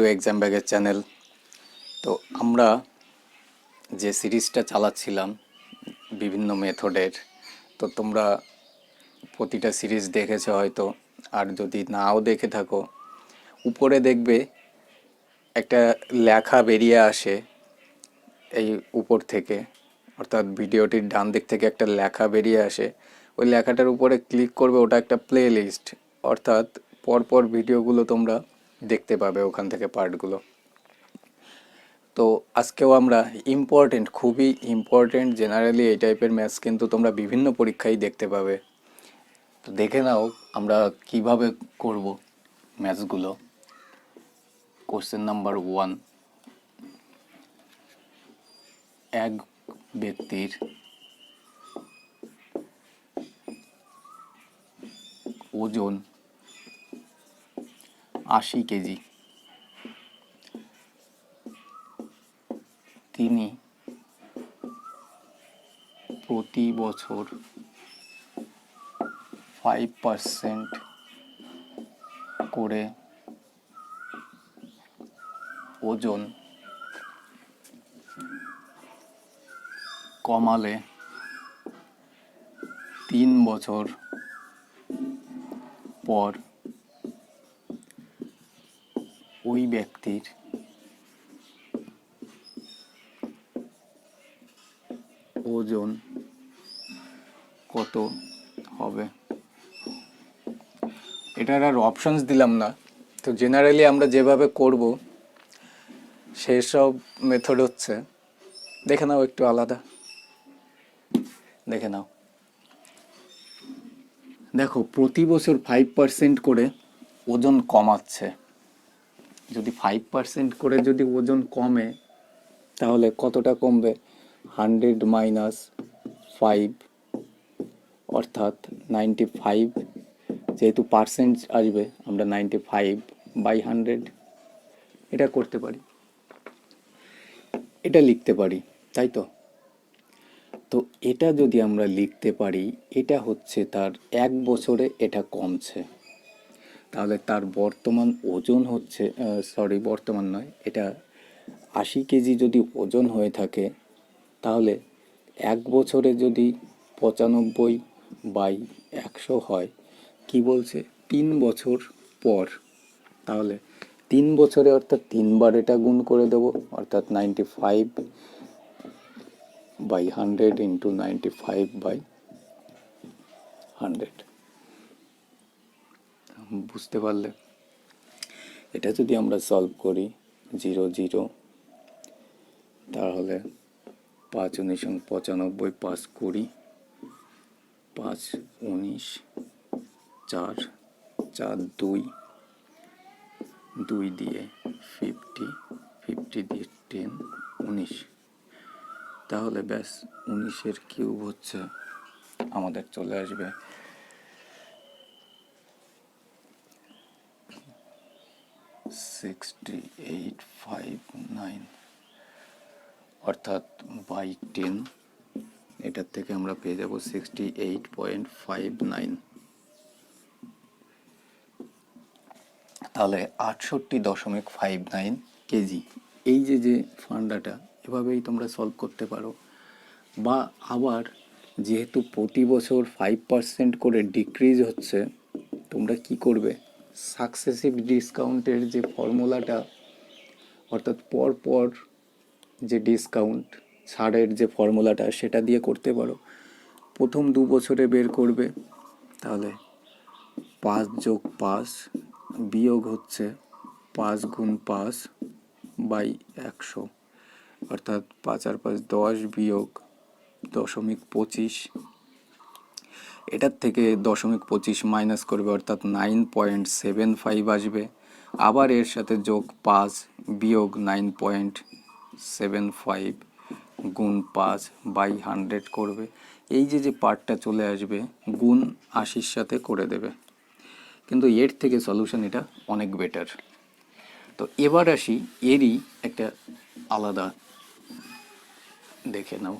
Two exam ব্যাগের channel তো আমরা যে সিরিজটা চালাচ্ছিলাম বিভিন্ন মেথডের, তো তোমরা প্রতিটা সিরিজ দেখেছ হয়তো, আর যদি নাও দেখে থাকো, উপরে দেখবে একটা লেখা বেরিয়ে আসে এই উপর থেকে। অর্থাৎ ভিডিওটির ডান দিক থেকে একটা লেখা বেরিয়ে আসে। ওই লেখাটার উপরে ক্লিক করবে ওটা একটা প্লে লিস্ট অর্থাৎ পরপর ভিডিওগুলো তোমরা দেখতে পাবে ওখান থেকে পার্টগুলো। তো আজকেও আমরা ইম্পর্টেন্ট খুবই ইম্পর্টেন্ট জেনারেলি এই টাইপের ম্যাথস কিন্তু তোমরা বিভিন্ন পরীক্ষায় দেখতে পাবে। তো দেখে নাও আমরা কীভাবে করব ম্যাথসগুলো কোশ্চেন নাম্বার ওয়ান এক ব্যক্তির ওজন আশি কেজি। তিনি প্রতি বছর ফাইভ পার্সেন্ট করে ওজন কমালে তিন বছর পর ওই ব্যক্তির ওজন কত হবে? এটার আর অপশনস দিলাম না। তো জেনারেলি আমরা যেভাবে করব, সেসব মেথড হচ্ছে, দেখে নাও একটু আলাদা। দেখে নাও। দেখো, প্রতি বছর ফাইভ পার্সেন্ট করে ওজন কমাচ্ছে। যদি ফাইভ পার্সেন্ট করে যদি ওজন কমে, তাহলে কতটা কমবে? হান্ড্রেড মাইনাস ফাইভ অর্থাৎ নাইনটি ফাইভ যেহেতু পার্সেন্ট আসবে, আমরা নাইনটি ফাইভ বাই হান্ড্রেড এটা করতে পারি। এটা লিখতে পারি, তাই তো? তো এটা যদি আমরা লিখতে পারি, এটা হচ্ছে তার এক বছরে এটা কমছে। তাহলে তার বর্তমান ওজন হচ্ছে সরি বর্তমান নয়, এটা আশি কেজি যদি ওজন হয়ে থাকে, তাহলে এক বছরে যদি পঁচানব্বই বাই একশো হয়, কি বলছে? তিন বছর পর। তাহলে তিন বছরে অর্থাৎ তিনবার এটা গুণ করে দেবো, অর্থাৎ ninety five by hundred into ninety five by hundred বুঝতে পারলে। এটা যদি আমরা সলভ করি জিরো জিরো তাহলে পাঁচ উনিশ পঁচানব্বই পাঁচ কুড়ি, পাঁচ উনিশ চার চার দুই দুই দিয়ে ফিফটি ফিফটি দিয়ে টেন উনিশ। তাহলে ব্যাস উনিশের কিউব হচ্ছে, আমাদের চলে আসবে সিক্সটি এইট ফাইভ নাইন অর্থাৎ বাই টেন এটার থেকে আমরা পেয়ে যাব sixty eight point five nine তাহলে আটষট্টি দশমিক ফাইভ নাইন কেজি। এই যে যে ফান্ডাটা, এভাবেই তোমরা সলভ করতে পারো। বা আবার যেহেতু প্রতি বছর ফাইভ পার্সেন্ট করে ডিক্রিজ হচ্ছে, তোমরা কি করবে? সাকসেসিভ ডিসকাউন্টের যে ফর্মুলাটা অর্থাৎ পর পর যে ডিসকাউন্ট ছাড়ের যে ফর্মুলাটা সেটা দিয়ে করতে পারো। প্রথম দু বছরে বের করবে, তাহলে পাঁচ যোগ পাঁচ বিয়োগ হচ্ছে পাঁচ গুণ পাঁচ বাই একশো। অর্থাৎ পাঁচ আর পাঁচ দশ বিয়োগ দশমিক পঁচিশ। এটার থেকে দশমিক পঁচিশ মাইনাস করবে অর্থাৎ নাইন পয়েন্ট সেভেন ফাইভ আসবে। আবার এর সাথে যোগ পাঁচ বিয়োগ নাইন পয়েন্ট সেভেন ফাইভ গুণ পাঁচ বাই হান্ড্রেড করবে। এই যে যে পার্টটা চলে আসবে, গুণ আশির সাথে করে দেবে। কিন্তু এর থেকে সলিউশন এটা অনেক বেটার তো এবার আসি, এরই একটা আলাদা দেখে নাও।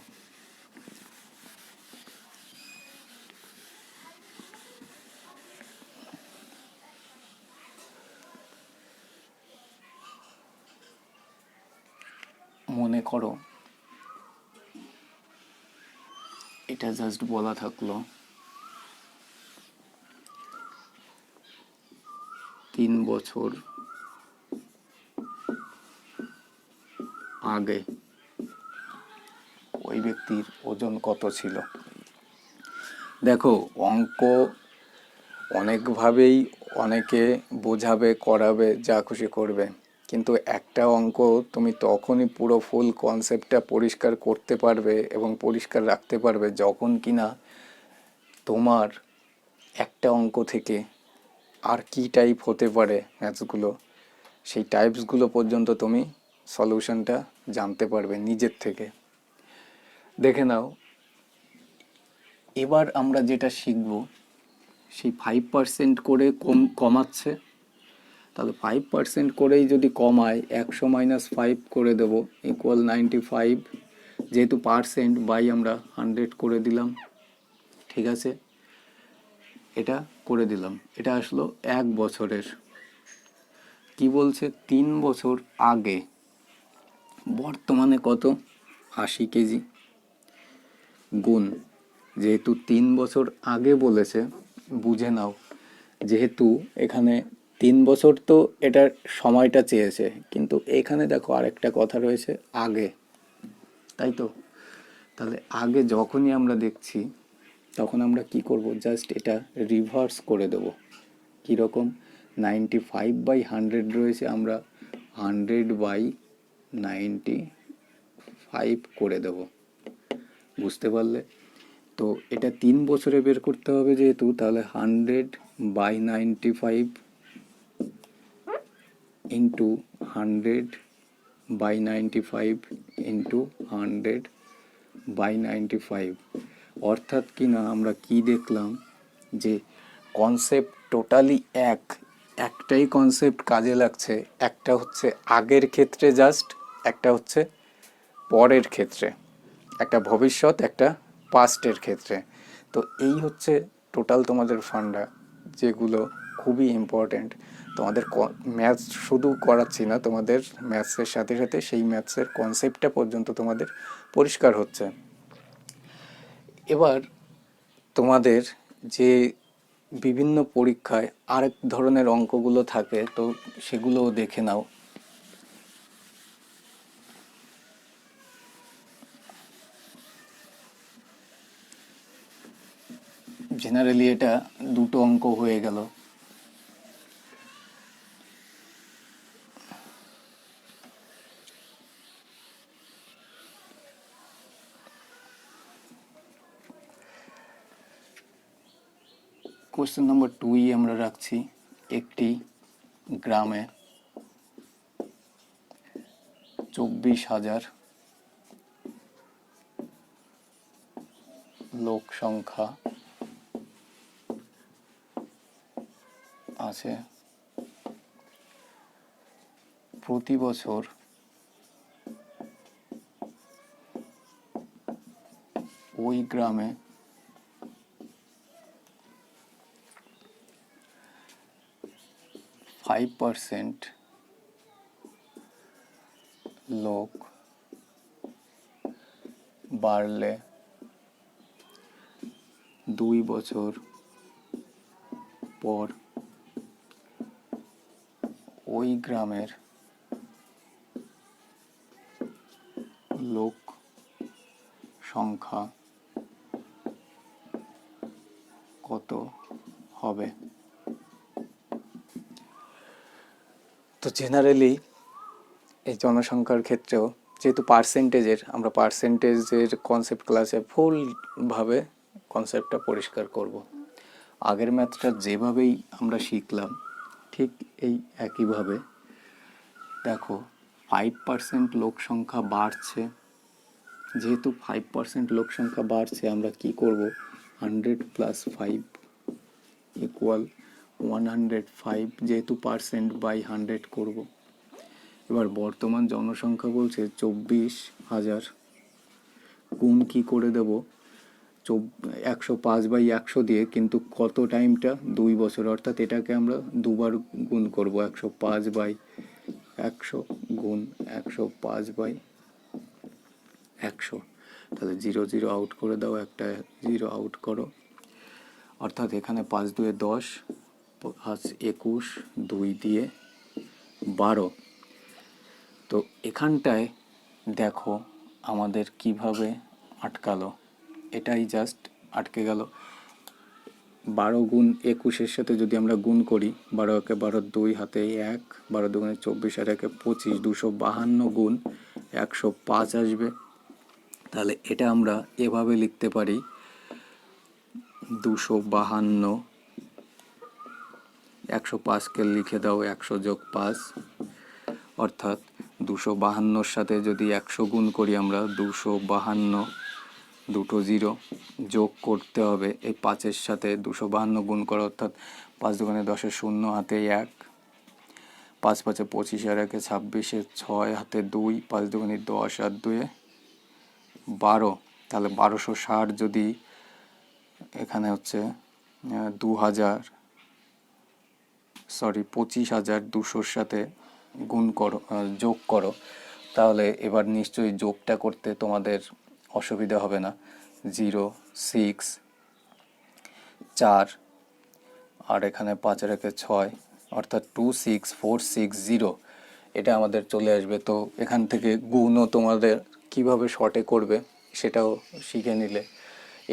মনে করো। এটা জাস্ট বলা থাকল। তিন বছর আগে ওই ব্যক্তির ওজন কত ছিল? দেখো, অঙ্ক অনেকভাবেই অনেকে বোঝাবে, করাবে, যা খুশি করবে। কিন্তু একটা অঙ্ক তুমি তখনই পুরো ফুল কনসেপ্টটা পরিষ্কার করতে পারবে এবং পরিষ্কার রাখতে পারবে যখন কিনা তোমার একটা অঙ্ক থেকে আর কি টাইপ হতে পারে ম্যাথসগুলো সেই টাইপসগুলো পর্যন্ত তুমি সলিউশনটা জানতে পারবে নিজের থেকে। দেখে নাও, এবার আমরা যেটা শিখব, সেই ফাইভ পার্সেন্ট করে কম, কমাচ্ছে। তাহলে ফাইভ পার্সেন্ট করেই যদি কমায়, একশো মাইনাস ফাইভ করে দেবো ইকুয়াল নাইনটি ফাইভ যেহেতু পার্সেন্ট বাই আমরা হান্ড্রেড করে দিলাম, ঠিক আছে? এটা করে দিলাম। এটা আসলো এক বছরের। কি বলছে? তিন বছর আগে। বর্তমানে কত? আশি কেজি। গুণ। যেহেতু তিন বছর আগে বলেছে, বুঝে নাও। যেহেতু এখানে তিন বছর তো এটার সময়টা চেয়েছে। কিন্তু এখানে দেখো আরেকটা কথা রয়েছে, আগে। তাই তো? তাহলে আগে যখনই আমরা দেখছি, তখন আমরা কি করব? জাস্ট এটা রিভার্স করে দেব। কীরকম? নাইনটি ফাইভ বাই হান্ড্রেড রয়েছে, আমরা হান্ড্রেড বাই নাইনটি ফাইভ করে দেব। বুঝতে পারলে? তো এটা তিন বছরে বের করতে হবে যেহেতু, তাহলে hundred by ninety five by ninety five into hundred by ninety five অর্থাৎ কি না, আমরা কি দেখলাম যে কনসেপ্ট টোটালি এক। একটাই কনসেপ্ট কাজে লাগছে। একটা হচ্ছে আগের ক্ষেত্রে জাস্ট একটা হচ্ছে পরের ক্ষেত্রে। একটা ভবিষ্যৎ, একটা পাস্টের ক্ষেত্রে। তো এই হচ্ছে টোটাল তোমাদের ফান্ডা যেগুলো খুবই ইম্পর্ট্যান্ট তোমাদের ম্যাথস শুধু করাচ্ছি না, তোমাদের ম্যাথসের সাথে সাথে সেই ম্যাথসের কনসেপ্টটা পর্যন্ত তোমাদের পরিষ্কার হচ্ছে। এবার তোমাদের যে বিভিন্ন পরীক্ষায় আরেক ধরনের অঙ্কগুলো থাকে, তো সেগুলোও দেখে নাও। জেনারেলি এটা দুটো অঙ্ক হয়ে গেল। কোশ্চেন নম্বর টুই আমরা রাখছি একটি গ্রামে চব্বিশ হাজার লোক সংখ্যা আছে। প্রতি বছর ওই গ্রামে ফাইভ পার্সেন্ট লোক বাড়লে দুই বছর পর ওই গ্রামের লোক সংখ্যা কত হবে? তো জেনারেলি এই জনসংখ্যার ক্ষেত্রেও যেহেতু পার্সেন্টেজের আমরা পার্সেন্টেজের কনসেপ্ট ক্লাসে ফুলভাবে কনসেপ্টটা পরিষ্কার করব। আগের ম্যাথটা যেভাবেই আমরা শিখলাম, ঠিক এই একইভাবে, দেখো ফাইভ পার্সেন্ট লোক সংখ্যা বাড়ছে। যেহেতু ফাইভ পার্সেন্ট লোক সংখ্যা বাড়ছে, আমরা কি করব? Hundred plus five equal one hundred five যেহেতু পার্সেন্ট বাই হান্ড্রেড করব। এবার বর্তমান জনসংখ্যা বলছে চব্বিশ হাজার। গুণ কি করে দেব? একশো পাঁচ বাই একশো দিয়ে কিন্তু কত টাইমটা দুই বছর। অর্থাৎ এটাকে আমরা দুবার গুণ করব। একশো পাঁচ বাই একশো গুণ একশো পাঁচ বাই একশো। তাহলে জিরো জিরো আউট করে দাও একটা জিরো আউট করো। অর্থাৎ এখানে পাঁচ দুয়ে দশ পাঁচ একুশ দুই দিয়ে বারো। তো এখানটায় দেখো আমাদের কীভাবে আটকালো। এটাই জাস্ট আটকে গেল। বারো গুণ একুশের সাথে যদি আমরা গুণ করি, বারো একে বারো দুই হাতে এক, বারো দুগুণে চব্বিশ আর একে পঁচিশ দুশো বাহান্ন গুণ একশো পাঁচ আসবে। তাহলে এটা আমরা এভাবে লিখতে পারি, দুশো বাহান্ন একশো পাঁচকে লিখে দাও, একশো যোগ পাঁচ। অর্থাৎ দুশো বাহান্নর সাথে যদি একশো গুণ করি আমরা, দুশো বাহান্ন, দুটো জিরো যোগ করতে হবে। এই পাঁচের সাথে দুশো বাহান্ন গুণ করা, অর্থাৎ পাঁচ দোকানে দশের শূন্য, হাতে এক। পাঁচ পাঁচে পঁচিশ আর একে ছাব্বিশে ছয়, হাতে দুই। পাঁচ দোকানে দশ আর দুয়ে বারো। তাহলে বারোশো ষাট যদি এখানে হচ্ছে দু হাজার সরি পঁচিশ হাজার দুশোর সাথে গুণ করো যোগ করো, তাহলে এবার নিশ্চয়ই যোগটা করতে তোমাদের অসুবিধা হবে না। জিরো, সিক্স, চার, আর এখানে পাঁচ রেখে ছয়, অর্থাৎ two, six, four, six, zero, এটা আমাদের চলে আসবে। তো এখান থেকে গুণও তোমাদের কীভাবে শর্টে করবে সেটাও শিখে নিলে।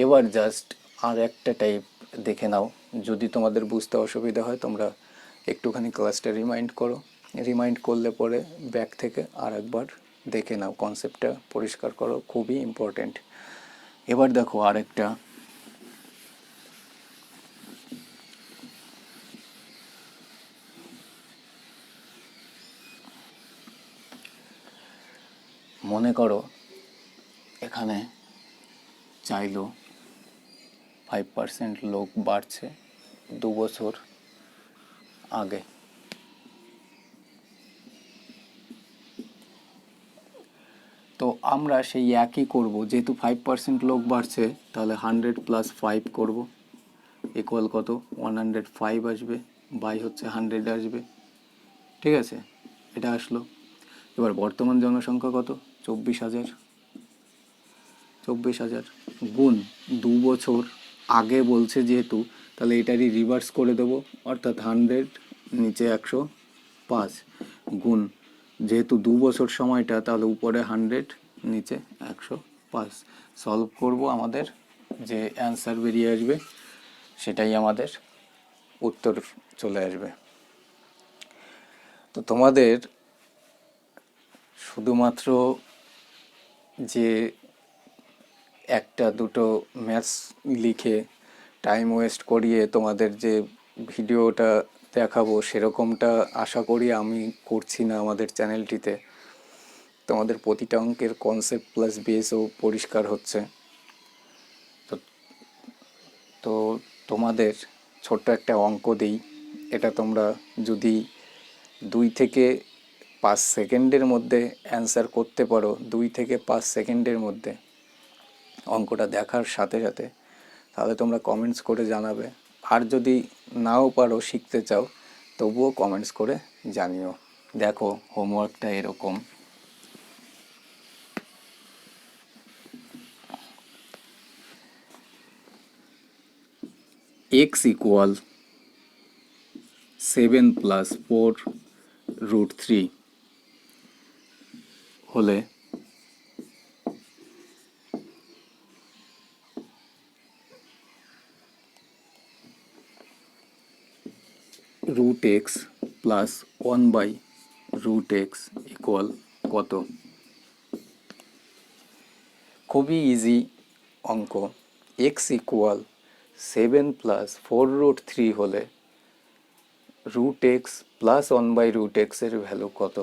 এবার জাস্ট আর একটা টাইপ দেখে নাও। যদি তোমাদের বুঝতে অসুবিধা হয়, তোমরা একটুখানি ক্লাসটা রিমাইন্ড করো। রিমাইন্ড করলে পরে ব্যাক থেকে আর একবার দেখে নাও কনসেপ্টটা পরিষ্কার করো, খুবই ইম্পর্ট্যান্ট এবার দেখো আরেকটা। মনে করো এখানে চাইলো ফাইভ পার্সেন্ট লোক বাড়ছে, দু বছর আগে তো আমরা সেই একই করব, যেহেতু ফাইভ পার্সেন্ট লোক বাড়ছে, তাহলে হান্ড্রেড প্লাস ফাইভ করব ইকুয়াল কত? ওয়ান হান্ড্রেড ফাইভ আসবে বাই হচ্ছে হান্ড্রেড আসবে, ঠিক আছে? এটা আসলো। এবার বর্তমান জনসংখ্যা কত? চব্বিশ হাজার। চব্বিশ হাজার। গুণ দু বছর। আগে বলছে যেহেতু তাহলে এটারই রিভার্স করে দেবো। অর্থাৎ হান্ড্রেড নিচে একশো পাঁচ গুণ, যেহেতু দু বছর সময়টা, তাহলে উপরে হান্ড্রেড নিচে একশো পাঁচ। সলভ করব আমাদের যে অ্যান্সার বেরিয়ে আসবে, সেটাই আমাদের উত্তর চলে আসবে। তো তোমাদের শুধুমাত্র যে একটা দুটো ম্যাথস লিখে টাইম ওয়েস্ট করিয়ে তোমাদের যে ভিডিওটা দেখাবো সেরকমটা আশা করি আমি করছি না আমাদের চ্যানেলটিতে। তোমাদের প্রতিটা অঙ্কের কনসেপ্ট প্লাস বেসও পরিষ্কার হচ্ছে। তো তো তোমাদের ছোট্ট একটা অঙ্ক দিই। এটা তোমরা যদি দুই থেকে পাঁচ সেকেন্ডের মধ্যে অ্যান্সার করতে পারো, দুই থেকে পাঁচ সেকেন্ডের মধ্যে অঙ্কটা দেখার সাথে সাথে তাহলে তোমরা কমেন্টস করে জানাবে। আর যদি নাও পারো শিখতে চাও, তবুও কমেন্টস করে জানিও। দেখো হোমওয়ার্কটা এরকম। X equal seven plus four root three হলে root x plus one by root x equal কত? খুবই ইজি অঙ্ক। X equal seven plus four root three হলে root x plus one by root এক্সের ভ্যালু কত?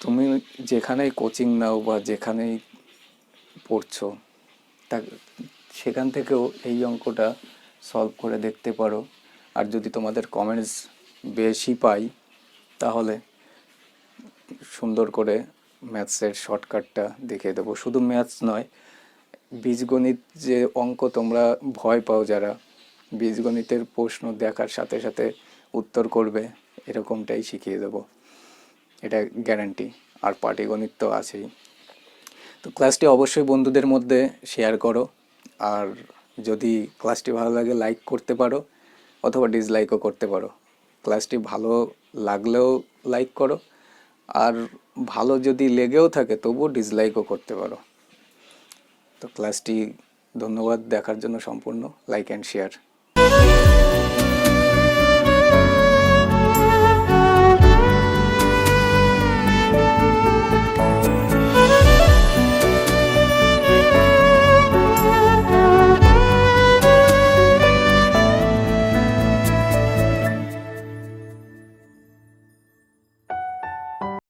তুমি যেখানেই কোচিং নাও বা যেখানেই পড়ছো, তা সেখান থেকেও এই অঙ্কটা সলভ করে দেখতে পারো। আর যদি তোমাদের কমেন্টস বেশি পাই, তাহলে সুন্দর করে ম্যাথসের শর্টকাটটা দেখিয়ে দেবো। শুধু ম্যাথস নয়, বীজগণিত যে অঙ্ক তোমরা ভয় পাও যারা, বীজগণিতের প্রশ্ন দেখার সাথে সাথে উত্তর করবে, এরকমটাই শিখিয়ে দেবো। এটা গ্যারান্টি আর পাটিগণিত তো আছেই। তো ক্লাসটি অবশ্যই বন্ধুদের মধ্যে শেয়ার করো, আর যদি ক্লাসটি ভালো লাগে লাইক করতে পারো। অথবা ডিসলাইকও করতে পারো। ক্লাসটি ভালো লাগলেও লাইক করো। আর ভালো যদি লেগেও থাকে, তবুও ডিসলাইকও করতে পারো। তো ক্লাসটি ধন্যবাদ দেখার জন্য সম্পূর্ণ। Like and share